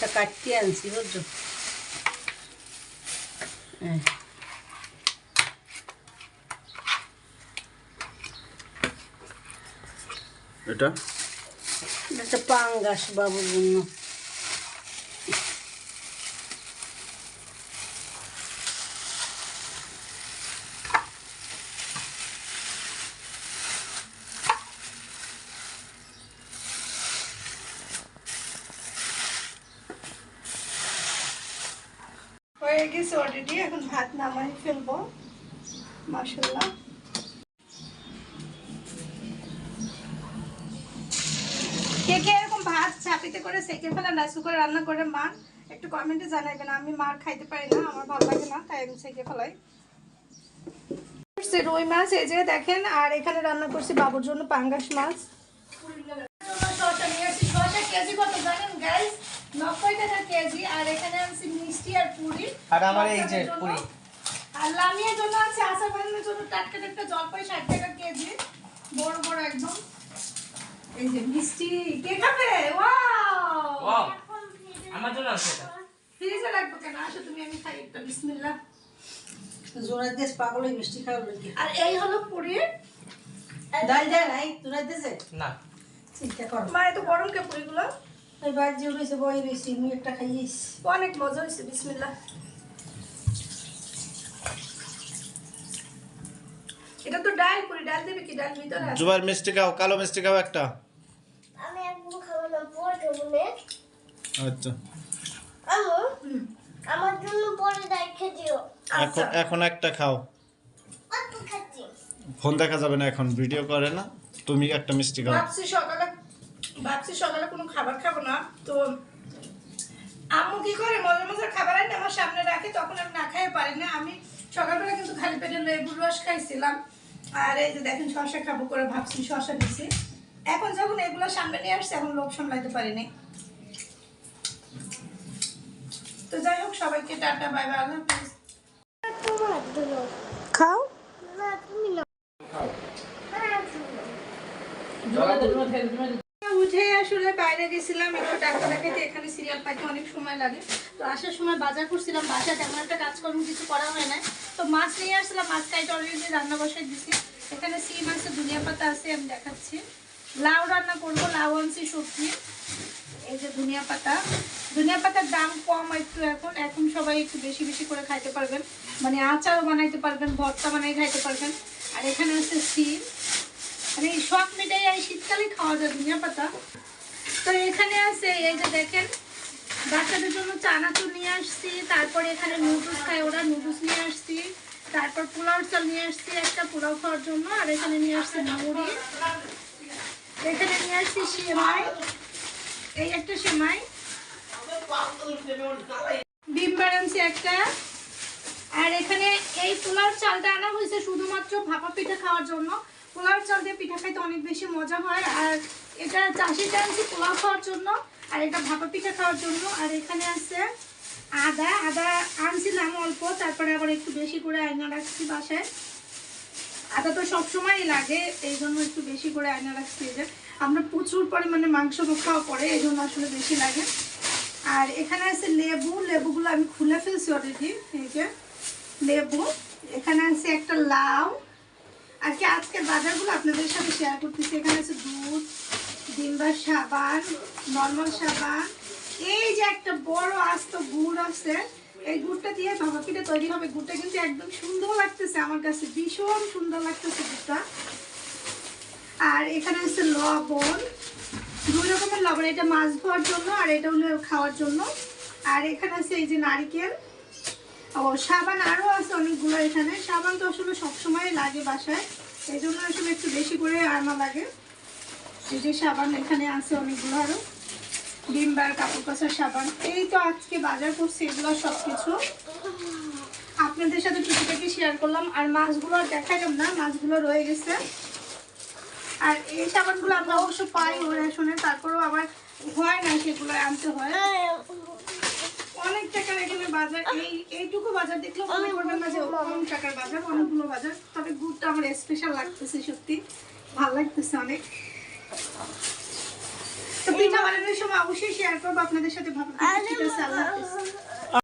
মাছটা কাটতে আনছি বুঝছ? হ্যাঁ। এটা? এটা একটা পাঙ্গাস বাবুর জন্য। হয়ে গেছে অলরেডি এখন ভাত নামাই ফেলব মাসাল্লাহ কে কে এরকম ভাত চাপিতে করে সেকে ফেলে না করে রান্না করে, মা, একটু কমেন্টে জানাবেন আমি রুই মাছ, এই যে দেখেন, আর এখানে রান্না করছি বাবুর জন্য পাঙ্গাস মাছ। কেজি কত জানেন কেজি, আর এখানে আনছি পুরি। আর আমার এই যে পুরি। আর লামিয়ার জন্য আছে আচার বানানোর জন্য টাটকা টাটকা জলপাই ষাট টাকা কেজি। বড় বড় একদম। এই যে মিষ্টি। কে খাবে? ওয়াও আমার জন্য আছে এটা। ফ্রিজে রাখব কেন? আসো তুমি আমি খাই একটা। বিসমিল্লাহ। জোড়া দেশ পাগল ওই মিষ্টি খাওয়ার লোক আর এই হলো পুরি। ডাল দেয় নাই তোরা দেশে? না। চিন্তা কর। মা এত গরম কে পুরিগুলো? ওই বাদ যে বই রয়েছি মুই একটা খাইয়েছি অনেক মজা হয়েছে বিসমিল্লাহ। এটা তো ডাল পুরি ডাল দেবে কি? ডাল ভিতরে আছে। জুবাইর মিষ্টি খাও কালো মিষ্টি খাও একটা। আমি একদম খাব না পরে খাব না। আচ্ছা। আমু আমার জন্য পরে রেখে দিও। এখন এখন একটা খাও। ফোন দেখা যাবে না এখন ভিডিও করে না। তুমি একটা মিষ্টি খাও। ভাবছি সকালে ভাবছি সকালে কোনো খাবার খাব না। তো আম্মু কি করে? মজার মজার খাবার আনে আমার সামনে রাখে তখন আমি না খাইয়ে পারি না। আমি সকালবেলা কিন্তু খালি পেটে লেবুর রস খাইছিলাম। আর এই যে দেখেন শশা খাব করে ভাবছি শশা দিছি। এখন যখন এগুলো সামনে নিয়ে আসছে এখন লোভ সামলাইতে পারিনি তো যাই হোক সবাইকে টাটা বাই বাই আল্লাহ হাফেজ। খাও। না তুমি না উঠে বাইরে গেছিলাম একটু ডাক্তার দেখাতে এখানে সিরিয়াল পাইতে অনেক সময় লাগে। তো আসার সময় বাজার করছিলাম বাসায় তেমন একটা কাজকর্ম কিছু করা হয় না তো মাছ নিয়ে আসলাম, মাছ কাইটা অলরেডি রান্না বসাই দিছি। এখানে সিম আছে, ধনিয়া পাতা আছে, আমি দেখাচ্ছি। লাউ রান্না করব, লাউ আনছি সবজি। এই যে ধনিয়া পাতা। ধনিয়া পাতার দাম কম একটু এখন এখন সবাই একটু বেশি বেশি করে খাইতে পারবেন। মানে আচারও বানাইতে পারবেন, ভর্তা বানাই খাইতে পারবেন। আর এখানে আছে সিম মানে সব মিটাই এই শীতকালে খাওয়া যায় ধনিয়া পাতা। তো এখানে আছে, এই যে দেখেন, বাচ্চাদের জন্য চানা চানাচুর নিয়ে আসছি, তারপরে এখানে নুডলস খায় ওরা নুডলস নিয়ে আসছি, তারপর পোলাও চাল নিয়ে আসছি, একটা পোলাও খাওয়ার জন্য, আর এখানে নিয়ে আসছি মুড়ি এখানে নিয়ে আসছি সেমাই, এই একটা সেমাই ডিম বানাচ্ছি একটা, আর এখানে এই পোলাও চালটা আনা হয়েছে শুধুমাত্র ভাপা পিঠা খাওয়ার জন্য পোলাও চাল দিয়ে পিঠা খাইতে অনেক বেশি মজা হয়। আর এটা চাষিটা আনছি পোলাও খাওয়ার জন্য, আর এটা ভাপা পিঠা খাওয়ার জন্য। আর এখানে আছে আদা আদা আনছিলাম অল্প, তারপরে আবার একটু বেশি করে আয়না রাখছি বাসায়। আদা তো সবসময়ই লাগে, এই জন্য একটু বেশি করে আয়না রাখছি যে। আমরা প্রচুর পরিমাণে মাংস খাওয়া পরে, এই জন্য আসলে বেশি লাগে। আর এখানে আছে লেবু, লেবুগুলো আমি খুলে ফেলছি অলরেডি এই যে। লেবু, এখানে আছে একটা লাউ আর কি আজকের বাজারগুলো আপনাদের সাথে শেয়ার করতেছি। এখানে আছে দুধ, ডিম্বার সাবান, নর্মাল সাবান। এই যে একটা বড় আস্ত গুড় আছে, এই গুড়টা দিয়ে ভাপা তৈরি হবে। গুড়টা কিন্তু একদম সুন্দর লাগতেছে আমার কাছে, ভীষণ সুন্দর লাগতেছে গুড়টা। আর এখানে আছে লবণ, দুই রকমের লবণ, এটা মাছ ধোয়ার জন্য আর এটা হলো খাওয়ার জন্য। আর এখানে আছে এই যে নারিকেল ও, সাবান আরও আছে অনেকগুলো এখানে। সাবান তো আসলে সবসময় লাগে বাসায়। এই জন্য আসলে একটু বেশি করে আনা লাগে। এই যে সাবান এখানে আছে অনেকগুলো আরও ডিম্বার কাপড় কাচার সাবান। এই তো আজকে বাজার করছি এগুলো সব কিছু আপনাদের সাথে টুকিটাকি শেয়ার করলাম। আর মাছগুলো আর দেখালাম না, মাছগুলো রয়ে গেছে। আর এই সাবানগুলো আমরা অবশ্য পাই ও রেশনে তারপরেও আবার হয় না সেগুলো আনতে হয়। অনেক টাকার এখানে বাজার এই এইটুকু বাজার দেখলে মনে করবেন না যে কম টাকার বাজার অনেকগুলো বাজার। তবে গুড়টা আমার স্পেশাল লাগতেছে সত্যি। ভালো লাগতেছে অনেক। তো পিঠা বানানোর সময় অবশ্যই শেয়ার করব আপনাদের সাথে ভালো আল্লাহ